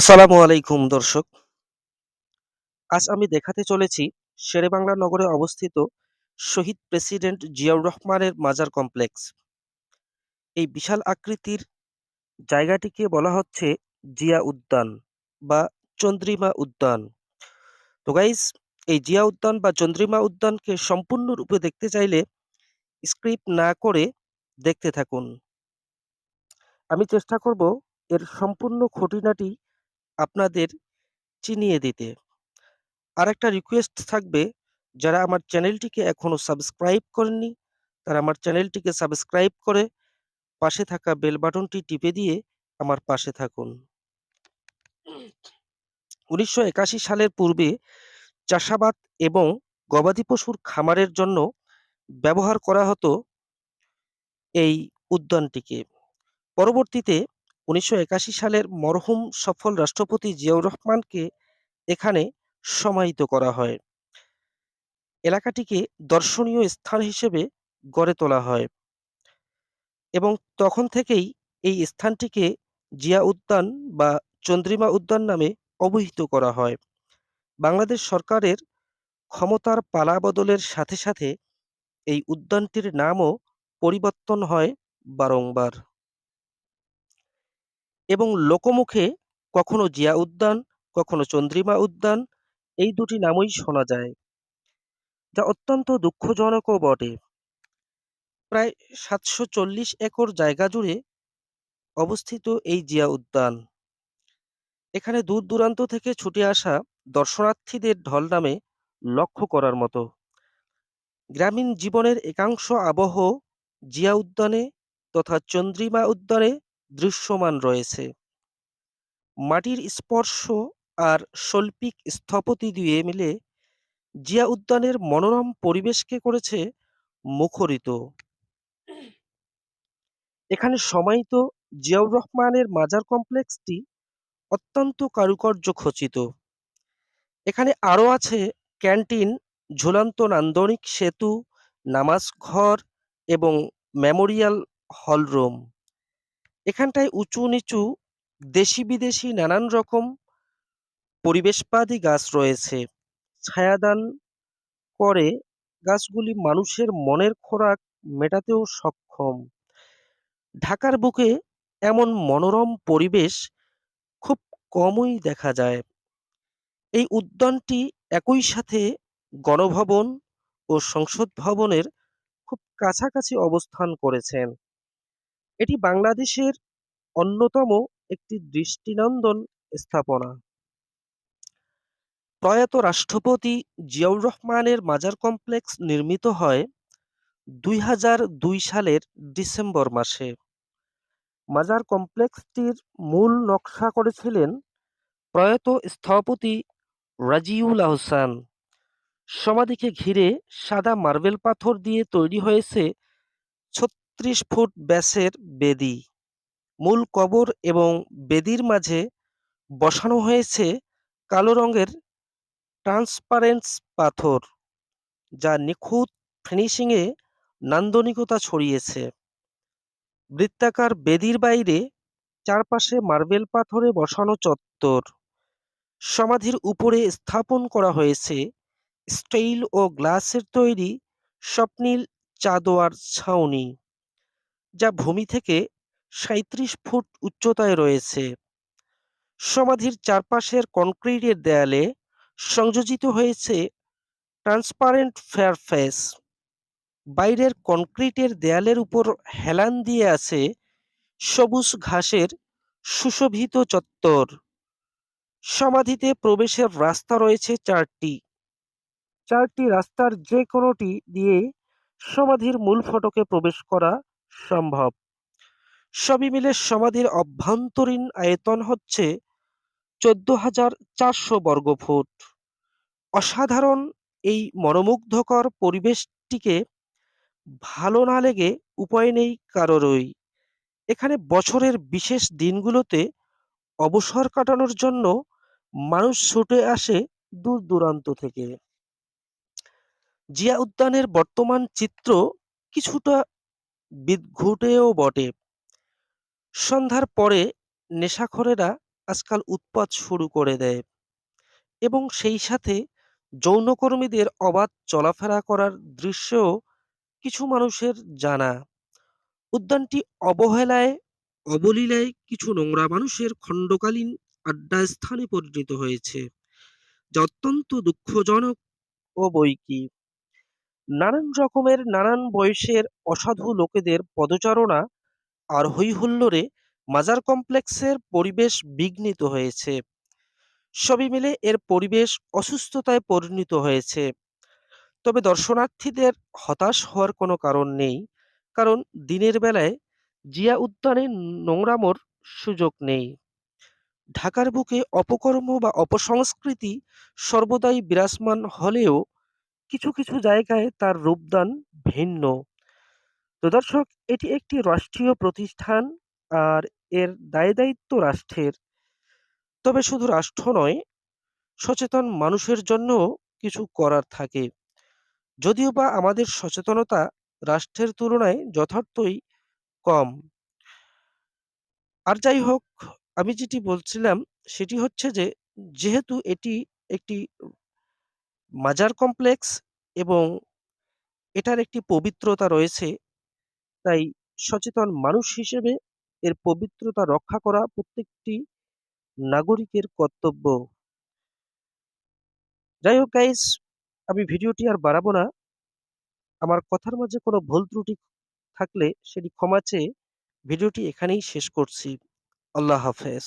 আসসালামু আলাইকুম, দর্শক। আজ আমি দেখাতে চলেছি শেরেবাংলা নগরে অবস্থিত শহীদ প্রেসিডেন্ট জিয়াউর রহমানের মাজার কমপ্লেক্স। এই বিশাল আকৃতির জায়গাটিকে বলা হচ্ছে জিয়া উদ্যান বা চন্দ্রিমা উদ্যান। তো গাইস এই জিয়া উদ্যান বা চন্দ্রিমা উদ্যানকে সম্পূর্ণরূপে দেখতে চাইলে স্ক্রিপ্ট না করে দেখতে থাকুন। আমি চেষ্টা করব এর সম্পূর্ণ খুঁটিনাটি আপনাদের চিনিয়ে দিতে। আরেকটা রিকোয়েস্ট থাকবে, যারা আমার চ্যানেলটিকে এখনও সাবস্ক্রাইব করেননি, তারা আমার চ্যানেলটিকে সাবস্ক্রাইব করে পাশে থাকা বেল বাটনটি টিপে দিয়ে আমার পাশে থাকুন। উনিশশো একাশি সালের পূর্বে চাষাবাদ এবং গবাদি পশুর খামারের জন্য ব্যবহার করা হতো এই উদ্যানটিকে। পরবর্তীতে উনিশশো একাশি সালের মরহুম সফল রাষ্ট্রপতি জিয়াউর রহমানকে এখানে সমাহিত করা হয়। এলাকাটিকে দর্শনীয় স্থান হিসেবে গড়ে তোলা হয়। এবং তখন থেকেই এই স্থানটিকে জিয়া উদ্যান বা চন্দ্রিমা উদ্যান নামে অবহিত করা হয়। বাংলাদেশ সরকারের ক্ষমতার পালা বদলের সাথে সাথে এই উদ্যানটির নামও পরিবর্তন হয় বারংবার। এবং লোকমুখে কখনো জিয়া উদ্যান, কখনো চন্দ্রিমা উদ্যান, এই দুটি নামই শোনা যায়, যা অত্যন্ত দুঃখজনকও বটে। প্রায় সাতশো চল্লিশ একর জায়গা জুড়ে অবস্থিত এই জিয়া উদ্যান। এখানে দূর দূরান্ত থেকে ছুটে আসা দর্শনার্থীদের ঢল নামে লক্ষ্য করার মতো। গ্রামীণ জীবনের একাংশ আবহ জিয়া উদ্যানে তথা চন্দ্রিমা উদ্যানে দৃশ্যমান রয়েছে। মাটির স্পর্শ আর শৈল্পিক স্থপতি দিয়ে মিলে জিয়া উদ্যানের মনোরম পরিবেশকে করেছে মুখরিত। এখানে সমাহিত জিয়াউর রহমানের মাজার কমপ্লেক্সটি অত্যন্ত কারুকার্য খচিত। এখানে আরও আছে ক্যান্টিন, ঝুলন্ত নান্দনিক সেতু নামাজ ঘর এবং মেমোরিয়াল হলরুম। এখানটায় উঁচু নিচু দেশি বিদেশি নানান রকম পরিবেশবাদী গাছ রয়েছে। ছায়াদান করে গাছগুলি মানুষের মনের খোরাক মেটাতেও সক্ষম। ঢাকার বুকে এমন মনোরম পরিবেশ খুব কমই দেখা যায়। এই উদ্যানটি একই সাথে গণভবন ও সংসদ ভবনের খুব কাছাকাছি অবস্থান করেছেন। এটি বাংলাদেশের অন্যতম একটি দৃষ্টিনন্দন স্থাপনা। প্রয়াত রাষ্ট্রপতি জিয়াউর রহমানের মাজার কমপ্লেক্স নির্মিত হয় দুই দুই সালের ডিসেম্বর মাসে। মাজার কমপ্লেক্সটির মূল নকশা করেছিলেন প্রয়াত স্থপতি রাজিউল আহসান সমাধিকে ঘিরে সাদা মার্বেল পাথর দিয়ে তৈরি হয়েছে ছত্রিশ ফুট ব্যাসের বেদি। মূল কবর এবং বেদির মাঝে বসানো হয়েছে কালো রঙের ট্রান্সপারেন্স পাথর, যা নিখুঁত ফিনিশিংয়ে নান্দনিকতা ছড়িয়েছে। বৃত্তাকার বেদির বাইরে চারপাশে মার্বেল পাথরে বসানো চত্বর। সমাধির উপরে স্থাপন করা হয়েছে স্টেইল ও গ্লাসের তৈরি স্বপ্নীল চাদোয়ার ছাউনি। যা ভূমি থেকে সাঁত্রিশ ফুট উচ্চতায় রয়েছে। সমাধির চারপাশের কনক্রিটের দেয়ালে সংযোজিত হয়েছে ট্রান্সপারেন্ট ফেয়ারফেস। বাইরের কনক্রিটের দেয়ালের উপর হেলান দিয়ে আছে সবুজ ঘাসের সুশোভিত চত্বর। সমাধিতে প্রবেশের রাস্তা রয়েছে চারটি। চারটি রাস্তার যে কোনোটি দিয়ে সমাধির মূল ফটকে প্রবেশ করা সম্ভব। সবই মিলে সমাধির অভ্যন্তরীণ আয়তন হচ্ছে চোদ্দ হাজার চারশো বর্গফুট। অসাধারণ এই মনোমুগ্ধকর পরিবেশটিকে ভালো না লেগে উপায় নেই কারোরই। এখানে বছরের বিশেষ দিনগুলোতে অবসর কাটানোর জন্য মানুষ ছুটে আসে দূর দূরান্ত থেকে। জিয়া উদ্যানের বর্তমান চিত্র কিছুটা বিদঘুটেও বটে সন্ধ্যার পরে নেশাখোরেরা আজকাল উৎপাত শুরু করে দেয় এবং সেই সাথে যৌনকর্মীদের অবাধ চলাফেরা করার দৃশ্যও কিছু মানুষের জানা। উদ্যানটি অবহেলায়, অবলীলায় কিছু নোংরা মানুষের খণ্ডকালীন আড্ডা স্থানে পরিণত হয়েছে, যা অত্যন্ত দুঃখজনক ও বৈকি। নানান রকমের নানান বয়সের অসাধু লোকেদের পদচারণা আর হৈ-হুল্লোড়ে মাজার কমপ্লেক্সের পরিবেশ বিঘ্নিত হয়েছে। সবই মিলে এর পরিবেশ অসুস্থতায় পরিণত হয়েছে। তবে দর্শনার্থীদের হতাশ হওয়ার কোনো কারণ নেই, কারণ দিনের বেলায় জিয়া উদ্যানে নোংরামোর সুযোগ নেই। ঢাকার বুকে অপকর্ম বা অপসংস্কৃতি সর্বদাই বিরাজমান হলেও কিছু কিছু জায়গায় তার রূপদান ভিন্ন। তো দর্শক এটি একটি রাষ্ট্রীয় প্রতিষ্ঠান আর এর দায়-দায়িত্ব রাষ্ট্রের। তবে শুধু রাষ্ট্র নয়, সচেতন মানুষের জন্যও কিছু করার থাকে। যদিও বা আমাদের সচেতনতা রাষ্ট্রের তুলনায় যথার্থই কম। আর যাই হোক, আমি যেটি বলছিলাম সেটি হচ্ছে যে, যেহেতু এটি একটি মাজার কমপ্লেক্স এবং এটার একটি পবিত্রতা রয়েছে, তাই সচেতন মানুষ হিসেবে এর পবিত্রতা রক্ষা করা প্রত্যেকটি নাগরিকের কর্তব্য। যাই হোক গাইস, আমি ভিডিওটি আর বাড়াবো না। আমার কথার মাঝে কোনো ভুল ত্রুটি থাকলে সেটি ক্ষমা চেয়ে ভিডিওটি এখানেই শেষ করছি। আল্লাহ হাফেজ।